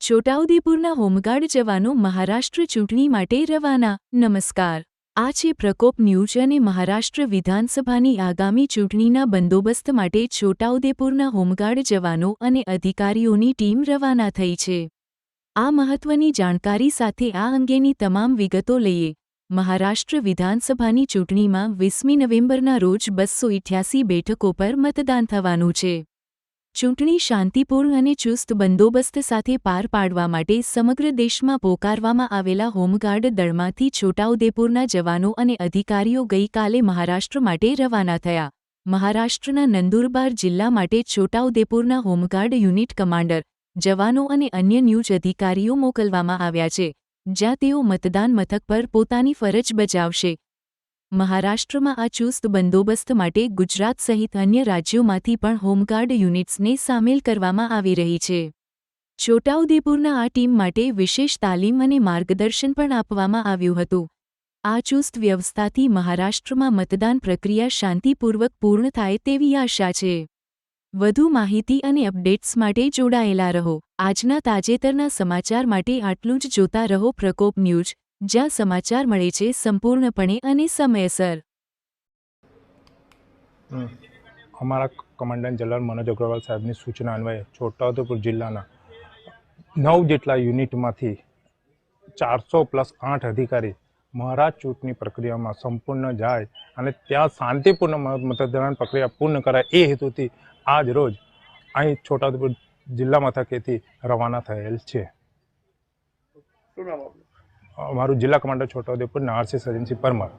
છોટાઉદેપુરના home guard જવાનો મહારાષ્ટ્ર ચૂંટણી માટે રવાના. નમસ્કાર. આ છે પ્રકોપ ન્યૂઝ અને મહારાષ્ટ્ર વિધાનસભાની આગામી ચૂંટણીના બંદોબસ્ત માટે છોટાઉદેપુરના હોમગાર્ડ જવાનો અને અધિકારીઓની ટીમ રવાના થઈ છે. આ મહત્વની જાણકારી સાથે આ અંગેની તમામ વિગતો લઈએ. મહારાષ્ટ્ર વિધાનસભાની ચૂંટણીમાં વીસમી નવેમ્બરના રોજ બસો બેઠકો પર મતદાન થવાનું છે. ચૂંટણી શાંતિપૂર્ણ અને ચુસ્ત બંદોબસ્ત સાથે પાર પાડવા માટે સમગ્ર દેશમાં પોકારવામાં આવેલા હોમગાર્ડ દળમાંથી છોટાઉદેપુરના જવાનો અને અધિકારીઓ ગઈકાલે મહારાષ્ટ્ર માટે રવાના થયા. મહારાષ્ટ્રના નંદુરબાર જિલ્લા માટે છોટાઉદેપુરના હોમગાર્ડ યુનિટ કમાન્ડર, જવાનો અને અન્ય ન્યૂજ અધિકારીઓ મોકલવામાં આવ્યા છે, જ્યાં તેઓ મતદાન મથક પર પોતાની ફરજ બજાવશે. મહારાષ્ટ્રમાં આ ચુસ્ત બંદોબસ્ત માટે ગુજરાત સહિત અન્ય રાજ્યોમાંથી પણ હોમગાર્ડ યુનિટ્સને સામેલ કરવામાં આવી રહી છે. છોટાઉદેપુરના આ ટીમ માટે વિશેષ તાલીમ અને માર્ગદર્શન પણ આપવામાં આવ્યું હતું. આ ચુસ્ત વ્યવસ્થાથી મહારાષ્ટ્રમાં મતદાન પ્રક્રિયા શાંતિપૂર્વક પૂર્ણ થાય તેવી આશા છે. વધુ માહિતી અને અપડેટ્સ માટે જોડાયેલા રહો. આજના તાજેતરના સમાચાર માટે આટલું જ જોતા રહો પ્રકોપ ન્યૂઝ. જ્યાં સમાચાર મળે છે સંપૂર્ણપણે અને સમયસર. અમારા કમાન્ડન્ટ જનરલ મનોજ અગ્રવાલ સાહેબની સૂચના અન્વયે છોટાઉદેપુર જિલ્લાના નવ જેટલા યુનિટમાંથી ચારસો પ્લસ આઠ અધિકારી મહારાજ ચૂંટણી પ્રક્રિયામાં સંપૂર્ણ જાય અને ત્યાં શાંતિપૂર્ણ મતદાન પ્રક્રિયા પૂર્ણ કરાય એ હેતુથી આજ રોજ અહીં છોટાઉદેપુર જિલ્લા મથકેથી રવાના થયેલ છે. શું નામ આપનું? અમારું જિલ્લા કમાન્ડર છોટાઉદેપુર નારસી સજનસિંહ પરમાર.